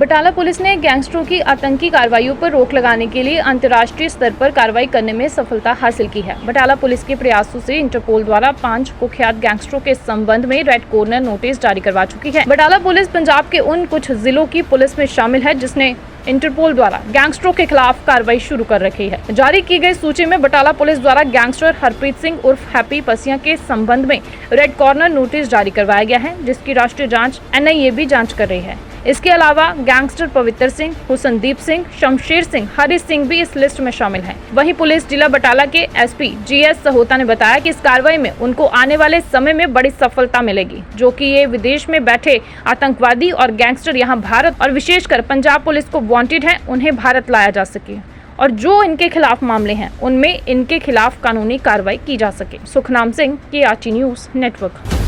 Batala police ने गैंगस्टरों की आतंकी कार्रवाइयों पर रोक लगाने के लिए अंतर्राष्ट्रीय स्तर पर कार्रवाई करने में सफलता हासिल की है। बटाला पुलिस के प्रयासों से इंटरपोल द्वारा पाँच कुख्यात गैंगस्टरों के संबंध में रेड कॉर्नर नोटिस जारी करवा चुकी है। बटाला पुलिस पंजाब के उन कुछ जिलों की पुलिस में शामिल है, जिसने इंटरपोल द्वारा गैंगस्टरों के खिलाफ कार्रवाई शुरू कर रखी है। जारी की गई सूची में बटाला पुलिस द्वारा गैंगस्टर हरप्रीत सिंह उर्फ़ हैप्पी पसिया के संबंध में रेड कॉर्नर नोटिस जारी करवाया गया है, जिसकी राष्ट्रीय जाँच एनआईए भी जाँच कर रही है। इसके अलावा गैंगस्टर पवित्र सिंह, हुसनदीप सिंह, शमशेर सिंह हरी सिंह भी इस लिस्ट में शामिल हैं। वहीं पुलिस जिला बटाला के एसपी जीएस सहोता ने बताया कि इस कार्रवाई में उनको आने वाले समय में बड़ी सफलता मिलेगी, जो कि ये विदेश में बैठे आतंकवादी और गैंगस्टर यहाँ भारत और विशेषकर पंजाब पुलिस को वांटेड है, उन्हें भारत लाया जा सके। और जो इनके खिलाफ मामले हैं, उनमें इनके खिलाफ कानूनी कार्रवाई की जा सके। सुखनाम सिंह के आची न्यूज़, नेटवर्क।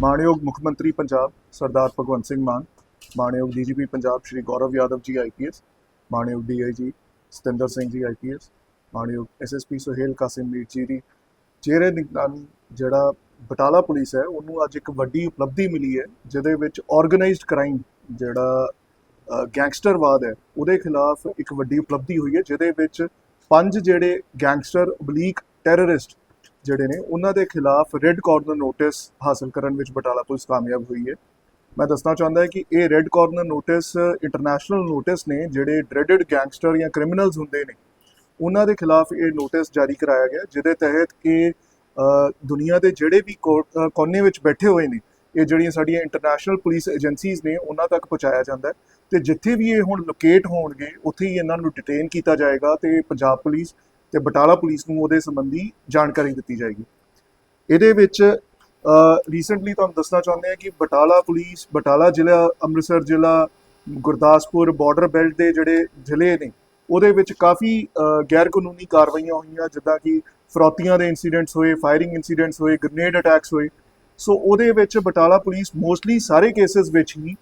ਮਾਣਯੋਗ ਮੁੱਖ ਮੰਤਰੀ ਪੰਜਾਬ ਸਰਦਾਰ ਭਗਵੰਤ ਸਿੰਘ ਮਾਨ, ਮਾਣਯੋਗ ਡੀਜੀਪੀ ਪੰਜਾਬ ਸ਼੍ਰੀ ਗੌਰਵ ਯਾਦਵ ਜੀ ਆਈਪੀਐਸ ਮਾਣਯੋਗ ਡੀਆਈਜੀ ਸਤਿੰਦਰ ਸਿੰਘ ਜੀ ਆਈਪੀਐਸ ਮਾਣਯੋਗ ਐਸਐਸਪੀ ਸੁਹੇਲ ਕਾਸਿਮ ਮੀਰ ਜੀ ਦੀ ਚਿਹਰੇ ਨਿਗਰਾਨੀ ਜਿਹੜਾ ਬਟਾਲਾ ਪੁਲਿਸ ਹੈ, ਉਹਨੂੰ ਅੱਜ ਇੱਕ ਵੱਡੀ ਉਪਲਬਧੀ ਮਿਲੀ ਹੈ, ਜਿਹਦੇ ਵਿੱਚ ਆਰਗੇਨਾਈਜ਼ਡ ਕ੍ਰਾਈਮ ਜਿਹੜਾ ਗੈਂਗਸਟਰਵਾਦ ਹੈ, ਉਹਦੇ ਖਿਲਾਫ ਇੱਕ ਵੱਡੀ ਉਪਲਬਧੀ ਹੋਈ ਹੈ, ਜਿਹਦੇ ਵਿੱਚ ਪੰਜ ਜਿਹੜੇ ਗੈਂਗਸਟਰ ਬਲੀਕ ਟੈਰਰਿਸਟ ਜਿਹੜੇ ਨੇ, ਉਹਨਾਂ ਦੇ ਖਿਲਾਫ ਰੈੱਡ ਕਾਰਨਰ ਨੋਟਿਸ ਹਾਸਲ ਕਰਨ ਵਿੱਚ ਬਟਾਲਾ ਪੁਲਿਸ ਕਾਮਯਾਬ ਹੋਈ ਹੈ। ਮੈਂ ਦੱਸਣਾ ਚਾਹੁੰਦਾ ਹਾਂ ਕਿ ਇਹ red corner notice international notice ਨੇ, ਜਿਹੜੇ ਡ੍ਰੈਡਡ ਗੈਂਗਸਟਰ ਜਾਂ ਕ੍ਰਿਮੀਨਲਸ ਹੁੰਦੇ ਨੇ, ਉਹਨਾਂ ਦੇ ਖਿਲਾਫ ਇਹ ਨੋਟਿਸ ਜਾਰੀ ਕਰਾਇਆ ਗਿਆ, ਜਿਹਦੇ ਤਹਿਤ ਇਹ ਦੁਨੀਆ ਦੇ ਜਿਹੜੇ ਵੀ ਕੋਨੇ ਵਿੱਚ ਬੈਠੇ ਹੋਏ ਨੇ, ਇਹ ਜਿਹੜੀਆਂ ਸਾਡੀਆਂ ਇੰਟਰਨੈਸ਼ਨਲ ਪੁਲਿਸ ਏਜੰਸੀਜ਼ ਨੇ, ਉਹਨਾਂ ਤੱਕ ਪਹੁੰਚਾਇਆ ਜਾਂਦਾ ਹੈ। ਤੇ ਜਿੱਥੇ ਵੀ ਇਹ ਹੁਣ ਲੋਕੇਟ ਹੋਣਗੇ, ਉੱਥੇ ਹੀ ਇਹਨਾਂ ਨੂੰ ਡਿਟੇਨ ਕੀਤਾ ਜਾਏਗਾ ਤੇ ਪੰਜਾਬ ਪੁਲਿਸ ਤੇ ਬਟਾਲਾ ਪੁਲਿਸ ਨੂੰ ਉਹਦੇ ਸੰਬੰਧੀ ਜਾਣਕਾਰੀ ਦਿੱਤੀ ਜਾਏਗੀ। ਇਹਦੇ ਵਿੱਚ ਰੀਸੈਂਟਲੀ ਤੁਹਾਨੂੰ ਦੱਸਣਾ ਚਾਹੁੰਦੇ ਹਾਂ ਕਿ ਬਟਾਲਾ ਪੁਲਿਸ, ਬਟਾਲਾ ਜ਼ਿਲ੍ਹਾ, ਅੰਮ੍ਰਿਤਸਰ ਜ਼ਿਲ੍ਹਾ, ਗੁਰਦਾਸਪੁਰ ਬਾਰਡਰ ਬੈਲਟ ਦੇ ਜਿਹੜੇ ਜ਼ਿਲ੍ਹੇ ਨੇ, ਉਹਦੇ ਵਿੱਚ ਕਾਫੀ ਗੈਰ ਕਾਨੂੰਨੀ ਕਾਰਵਾਈਆਂ ਹੋਈਆਂ, ਜਿੱਦਾਂ ਕਿ ਫਰੋਤੀਆਂ ਦੇ ਇਨਸੀਡੈਂਟਸ ਹੋਏ ਫਾਇਰਿੰਗ ਇਨਸੀਡੈਂਟਸ ਹੋਏ ਗ੍ਰੇਨੇਡ ਅਟੈਕਸ ਹੋਏ। ਸੋ ਉਹਦੇ ਵਿੱਚ ਬਟਾਲਾ ਪੁਲਿਸ ਮੋਸਟਲੀ ਸਾਰੇ ਕੇਸਸ ਵਿੱਚ ਹੀ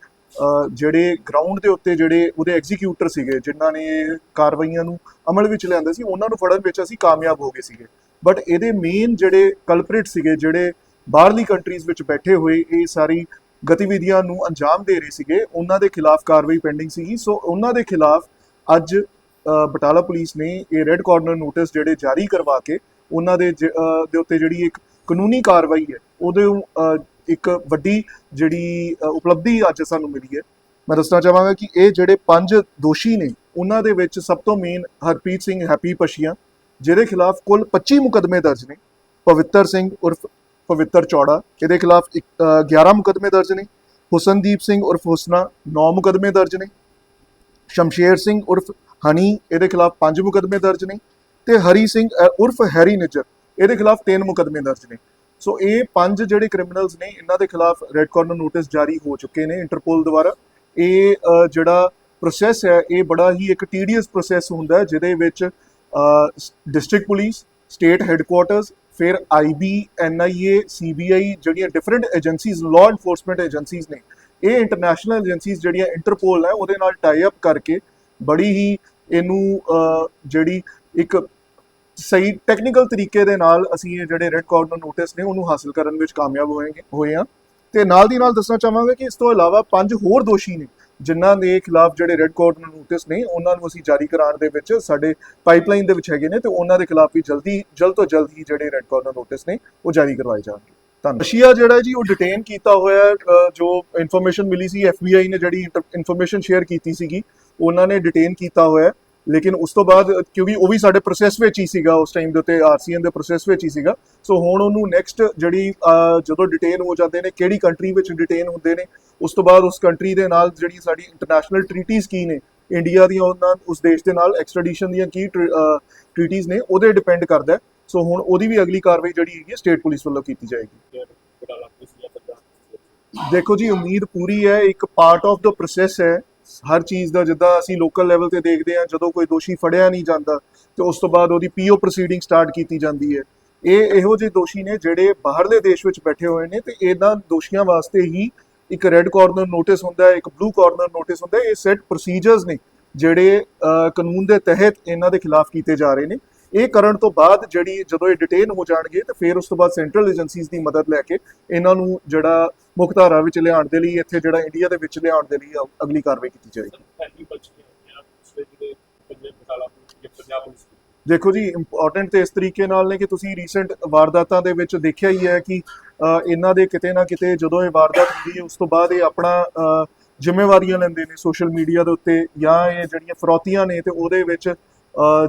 ਜਿਹੜੇ ਗਰਾਊਂਡ ਦੇ ਉੱਤੇ ਜਿਹੜੇ ਉਹਦੇ ਐਗਜ਼ੀਕਿਊਟਰ ਸੀਗੇ, ਜਿਨ੍ਹਾਂ ਨੇ ਕਾਰਵਾਈਆਂ ਨੂੰ ਅਮਲ ਵਿੱਚ ਲਿਆਂਦਾ ਸੀ, ਉਹਨਾਂ ਨੂੰ ਫੜਨ ਵਿੱਚ ਅਸੀਂ ਕਾਮਯਾਬ ਹੋ ਗਏ ਸੀਗੇ। ਬਟ ਇਹਦੇ ਮੇਨ ਜਿਹੜੇ ਕਲਪ੍ਰਿਟ ਸੀਗੇ, ਜਿਹੜੇ ਬਾਹਰਲੀ ਕੰਟਰੀਜ਼ ਵਿੱਚ ਬੈਠੇ ਹੋਏ, ਇਹ ਸਾਰੀ ਗਤੀਵਿਧੀਆਂ ਨੂੰ ਅੰਜਾਮ ਦੇ ਰਹੇ ਸੀਗੇ, ਉਹਨਾਂ ਦੇ ਖਿਲਾਫ ਕਾਰਵਾਈ ਪੈਂਡਿੰਗ ਸੀਗੀ। ਸੋ ਉਹਨਾਂ ਦੇ ਖਿਲਾਫ ਅੱਜ ਬਟਾਲਾ ਪੁਲਿਸ ਨੇ ਇਹ ਰੈੱਡ ਕਾਰਨਰ ਨੋਟਿਸ ਜਿਹੜੇ ਜਾਰੀ ਕਰਵਾ ਕੇ, ਉਹਨਾਂ ਦੇ ਜ- ਦੇ ਉੱਤੇ ਜਿਹੜੀ ਇੱਕ ਕਾਨੂੰਨੀ ਕਾਰਵਾਈ ਹੈ, ਉਹਦੇ ਇੱਕ ਵੱਡੀ ਜਿਹੜੀ ਉਪਲਬਧੀ ਅੱਜ ਸਾਨੂੰ ਮਿਲੀ ਹੈ। ਮੈਂ ਦੱਸਣਾ ਚਾਹਾਂਗਾ ਕਿ ਇਹ ਜਿਹੜੇ ਪੰਜ ਦੋਸ਼ੀ ਨੇ ਉਹਨਾਂ ਦੇ ਵਿੱਚ ਸਭ ਤੋਂ ਮੇਨ ਹਰਪ੍ਰੀਤ ਸਿੰਘ ਹੈਪੀ ਪਸ਼ੀਆਂ ਜਿਹਦੇ ਖਿਲਾਫ ਕੁੱਲ 25 ਮੁਕਦਮੇ ਦਰਜ ਨੇ। ਪਵਿੱਤਰ ਸਿੰਘ ਉਰਫ ਪਵਿੱਤਰ ਚੌੜਾ ਇਹਦੇ ਖਿਲਾਫ ਇੱਕ, ਅ, 11 ਮੁਕਦਮੇ ਦਰਜ ਨੇ। ਹੁਸਨਦੀਪ ਸਿੰਘ ਉਰਫ ਹੁਸਨਾ 9 ਮੁਕਦਮੇ ਦਰਜ ਨੇ। ਸ਼ਮਸ਼ੇਰ ਸਿੰਘ ਉਰਫ ਹਨੀ ਇਹਦੇ ਖਿਲਾਫ 5 ਮੁਕਦਮੇ ਦਰਜ ਨੇ। ਤੇ ਹਰੀ ਸਿੰਘ ਉਰਫ ਹੈਰੀ ਨਿੱਜਰ ਇਹਦੇ ਖਿਲਾਫ 3 ਮੁਕਦਮੇ ਦਰਜ ਨੇ। ਸੋ ਇਹ ਪੰਜ ਜਿਹੜੇ ਕ੍ਰਿਮੀਨਲਸ ਨੇ, ਇਹਨਾਂ ਦੇ ਖਿਲਾਫ ਰੈੱਡ ਕਾਰਨਰ ਨੋਟਿਸ ਜਾਰੀ ਹੋ ਚੁੱਕੇ ਨੇ ਇੰਟਰਪੋਲ ਦੁਆਰਾ। ਇਹ ਜਿਹੜਾ ਪ੍ਰੋਸੈਸ ਹੈ, ਇਹ ਬੜਾ ਹੀ ਇੱਕ ਟੀਡੀਅਸ ਪ੍ਰੋਸੈਸ ਹੁੰਦਾ ਹੈ, ਜਿਹਦੇ ਵਿੱਚ ਡਿਸਟ੍ਰਿਕਟ ਪੁਲਿਸ ਸਟੇਟ ਹੈੱਡਕੁਆਰਟਰਸ ਫਿਰ ਆਈਬੀ ਐਨਆਈਏ ਸੀਬੀਆਈ ਜਿਹੜੀਆਂ different agencies law enforcement agencies ਨੇ। ਇਹ ਇੰਟਰਨੈਸ਼ਨਲ ਏਜੰਸੀਜ਼ ਜਿਹੜੀਆਂ ਇੰਟਰਪੋਲ ਹੈ, ਉਹਦੇ ਨਾਲ ਟਾਈ ਅਪ ਕਰਕੇ ਬੜੀ ਹੀ ਇਹਨੂੰ ਜਿਹੜੀ ਇੱਕ ਸਹੀ ਟੈਕਨੀਕਲ ਤਰੀਕੇ ਦੇ ਨਾਲ ਅਸੀਂ ਇਹ ਜਿਹੜੇ ਰੈੱਡ ਕਾਰਨਰ ਨੋਟਿਸ ਨੇ, ਉਹਨੂੰ ਹਾਸਲ ਕਰਨ ਵਿੱਚ ਕਾਮਯਾਬ ਹੋਏਗੇ, ਹੋਏ ਆ ਤੇ ਨਾਲ ਦੀ ਨਾਲ ਦੱਸਣਾ ਚਾਹਾਂਗਾ ਕਿ ਇਸ ਤੋਂ ਇਲਾਵਾ ਪੰਜ ਹੋਰ ਦੋਸ਼ੀ ਨੇ, ਜਿਨ੍ਹਾਂ ਦੇ ਖਿਲਾਫ ਜਿਹੜੇ ਰੈੱਡ ਕਾਰਨਰ ਨੋਟਿਸ ਨੇ, ਉਹਨਾਂ ਨੂੰ ਅਸੀਂ ਜਾਰੀ ਕਰਾਉਣ ਦੇ ਵਿੱਚ ਸਾਡੇ ਪਾਈਪਲਾਈਨ ਦੇ ਵਿੱਚ ਹੈਗੇ ਨੇ ਤੇ ਉਹਨਾਂ ਦੇ ਖਿਲਾਫ ਵੀ ਜਲਦੀ, ਜਲਦ ਤੋਂ ਜਲਦ ਹੀ ਜਿਹੜੇ ਰੈੱਡ ਕਾਰਨਰ ਨੋਟਿਸ ਨੇ, ਉਹ ਜਾਰੀ ਕਰਵਾਏ ਜਾਣਗੇ। ਧੰਨਵਾਦ। ਰਸ਼ੀਆ ਜਿਹੜਾ ਜੀ, ਉਹ ਡਿਟੇਨ ਕੀਤਾ ਹੋਇਆ ਜੋ ਇਨਫੋਰਮੇਸ਼ਨ ਮਿਲੀ ਸੀ ਐਫਬੀਆਈ ਨੇ ਜਿਹੜੀ ਇਨਫੋਰਮੇਸ਼ਨ ਸ਼ੇਅਰ ਕੀਤੀ ਸੀਗੀ, ਉਹਨਾਂ ਨੇ ਡਿਟੇਨ ਕੀਤਾ ਹੋਇਆ। ਲੇਕਿਨ ਉਸ ਤੋਂ ਬਾਅਦ, ਕਿਉਂਕਿ ਉਹ ਵੀ ਸਾਡੇ ਪ੍ਰੋਸੈਸ ਵਿੱਚ ਹੀ ਸੀਗਾ ਉਸ ਟਾਈਮ ਦੇ ਉੱਤੇ ਆਰਸੀਐਨ ਦੇ ਪ੍ਰੋਸੈਸ ਵਿੱਚ ਹੀ ਸੀਗਾ। ਸੋ ਹੁਣ ਉਹਨੂੰ ਨੈਕਸਟ ਜਿਹੜੀ ਜਦੋਂ ਡਿਟੇਨ ਹੋ ਜਾਂਦੇ ਨੇ, ਕਿਹੜੀ ਕੰਟਰੀ ਵਿੱਚ ਡਿਟੇਨ ਹੁੰਦੇ ਨੇ, ਉਸ ਤੋਂ ਬਾਅਦ ਉਸ ਕੰਟਰੀ ਦੇ ਨਾਲ ਜਿਹੜੀ ਸਾਡੀ ਇੰਟਰਨੈਸ਼ਨਲ ਟ੍ਰੀਟੀਜ਼ ਕੀ ਨੇ ਇੰਡੀਆ ਦੀਆਂ ਉਹਨਾਂ, ਉਸ ਦੇਸ਼ ਦੇ ਨਾਲ ਐਕਸਟ੍ਰੈਡੀਸ਼ਨ ਦੀਆਂ ਕੀ ਟ੍ਰੀਟੀਜ਼ ਨੇ, ਉਹਦੇ ਡਿਪੈਂਡ ਕਰਦਾ ਸੋ ਹੁਣ ਉਹਦੀ ਵੀ ਅਗਲੀ ਕਾਰਵਾਈ ਜਿਹੜੀ ਹੈਗੀ ਸਟੇਟ ਪੁਲਿਸ ਵੱਲੋਂ ਕੀਤੀ ਜਾਏਗੀ। ਦੇਖੋ ਜੀ, ਉਮੀਦ ਪੂਰੀ ਹੈ, ਇੱਕ ਪਾਰਟ ਆਫ ਦਾ ਪ੍ਰੋਸੈਸ ਹੈ ਹਰ ਚੀਜ਼ ਦਾ ਜਿੱਦਾਂ ਅਸੀਂ ਲੋਕਲ ਲੈਵਲ ਤੇ ਦੇਖਦੇ ਹਾਂ, ਜਦੋਂ ਕੋਈ ਦੋਸ਼ੀ ਫੜਿਆ ਨਹੀਂ ਜਾਂਦਾ, ਤੇ ਉਸ ਤੋਂ ਬਾਅਦ ਉਹਦੀ ਪੀਓ ਪ੍ਰੋਸੀਡਿੰਗ ਸਟਾਰਟ ਕੀਤੀ ਜਾਂਦੀ ਹੈ। ਇਹ ਇਹੋ ਜਿਹੇ ਦੋਸ਼ੀ ਨੇ ਜਿਹੜੇ ਬਾਹਰਲੇ ਦੇਸ਼ ਵਿੱਚ ਬੈਠੇ ਹੋਏ ਨੇ ਤੇ ਇਹਨਾਂ ਦੋਸ਼ੀਆਂ ਵਾਸਤੇ ਹੀ ਇੱਕ ਰੈੱਡ ਕਾਰਨਰ ਨੋਟਿਸ ਹੁੰਦਾ ਹੈ ਇੱਕ ਬਲੂ ਕਾਰਨਰ ਨੋਟਿਸ ਹੁੰਦਾ ਹੈ ਇਹ ਸੈਟ ਪ੍ਰੋਸੀਜਰਸ ਨੇ ਜਿਹੜੇ ਕਾਨੂੰਨ ਦੇ ਤਹਿਤ ਇਹਨਾਂ ਦੇ ਖਿਲਾਫ ਕੀਤੇ ਜਾ ਰਹੇ ਨੇ। ਇਹ ਕਰਨ ਤੋਂ ਬਾਅਦ ਜਿਹੜੀ ਜਦੋਂ ਇਹ ਡਿਟੇਨ ਹੋ ਜਾਣਗੇ ਤੇ ਫਿਰ ਉਸ ਤੋਂ ਬਾਅਦ ਸੈਂਟਰਲ ਏਜੰਸੀਜ਼ ਦੀ ਮਦਦ ਲੈ ਕੇ ਇਹਨਾਂ ਨੂੰ ਜਿਹੜਾ ਮੁਖਤਾਰਾ ਵਿੱਚ ਲਿਆਉਣ ਦੇ ਲਈ ਇੱਥੇ ਜਿਹੜਾ ਇੰਡੀਆ ਦੇ ਵਿੱਚ ਲਿਆਉਣ ਦੇ ਲਈ ਅਗਲੀ ਕਾਰਵਾਈ ਕੀਤੀ ਜਾਏਗੀ। ਦੇਖੋ ਜੀ ਇੰਪੋਰਟੈਂਟ ਤੇ ਇਸ ਤਰੀਕੇ ਨਾਲ ਨੇ ਕਿ ਤੁਸੀਂ ਰੀਸੈਂਟ ਵਾਰਦਾਤਾਂ ਦੇ ਵਿੱਚ ਦੇਖਿਆ ਹੀ ਹੈ ਕਿ ਇਹਨਾਂ ਦੇ ਕਿਤੇ ਨਾ ਕਿਤੇ ਜਦੋਂ ਇਹ ਵਾਰਦਾਤ ਹੁੰਦੀ ਹੈ ਉਸ ਤੋਂ ਬਾਅਦ ਇਹ ਆਪਣਾ ਜ਼ਿੰਮੇਵਾਰੀਆਂ ਲੈਂਦੇ ਨੇ ਸੋਸ਼ਲ ਮੀਡੀਆ ਦੇ ਉੱਤੇ ਜਾਂ ਇਹ ਜਿਹੜੀਆਂ ਫਰੌਤੀਆਂ ਨੇ ਤੇ ਉਹਦੇ ਵਿੱਚ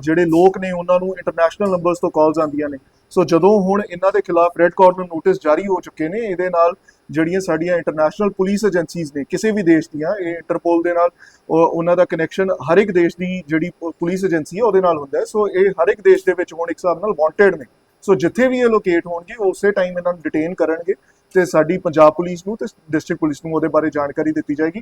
ਜਿਹੜੇ ਲੋਕ ਨੇ ਉਹਨਾਂ ਨੂੰ ਇੰਟਰਨੈਸ਼ਨਲ ਨੰਬਰਸ ਤੋਂ ਕਾਲਸ ਆਉਂਦੀਆਂ ਨੇ। ਸੋ ਜਦੋਂ ਹੁਣ ਇਹਨਾਂ ਦੇ ਖਿਲਾਫ ਰੈੱਡ ਕਾਰਨਰ ਨੋਟਿਸ ਜਾਰੀ ਹੋ ਚੁੱਕੇ ਨੇ, ਇਹਦੇ ਨਾਲ ਜਿਹੜੀਆਂ ਸਾਡੀਆਂ ਇੰਟਰਨੈਸ਼ਨਲ ਪੁਲਿਸ ਏਜੰਸੀਜ਼ ਨੇ, ਕਿਸੇ ਵੀ ਦੇਸ਼ ਦੀਆਂ, ਇਹ ਇੰਟਰਪੋਲ ਦੇ ਨਾਲ ਉਹਨਾਂ ਦਾ ਕਨੈਕਸ਼ਨ ਹਰ ਇੱਕ ਦੇਸ਼ ਦੀ ਜਿਹੜੀ ਪੁਲਿਸ ਏਜੰਸੀ ਹੈ, ਉਹਦੇ ਨਾਲ ਹੁੰਦਾ ਹੈ। ਸੋ ਇਹ ਹਰ ਇੱਕ ਦੇਸ਼ ਦੇ ਵਿੱਚ ਹੁਣ ਇੱਕ ਹਿਸਾਬ ਨਾਲ ਵਾਂਟਡ ਨੇ। ਸੋ ਜਿੱਥੇ ਵੀ ਇਹ ਲੋਕੇਟ ਹੋਣਗੇ, ਉਸੇ ਟਾਈਮ ਇਹਨਾਂ ਨੂੰ ਡਿਟੇਨ ਕਰਨਗੇ ਤੇ ਸਾਡੀ ਪੰਜਾਬ ਪੁਲਿਸ ਨੂੰ ਤੇ ਡਿਸਟ੍ਰਿਕਟ ਪੁਲਿਸ ਨੂੰ ਉਹਦੇ ਬਾਰੇ ਜਾਣਕਾਰੀ ਦਿੱਤੀ ਜਾਏਗੀ।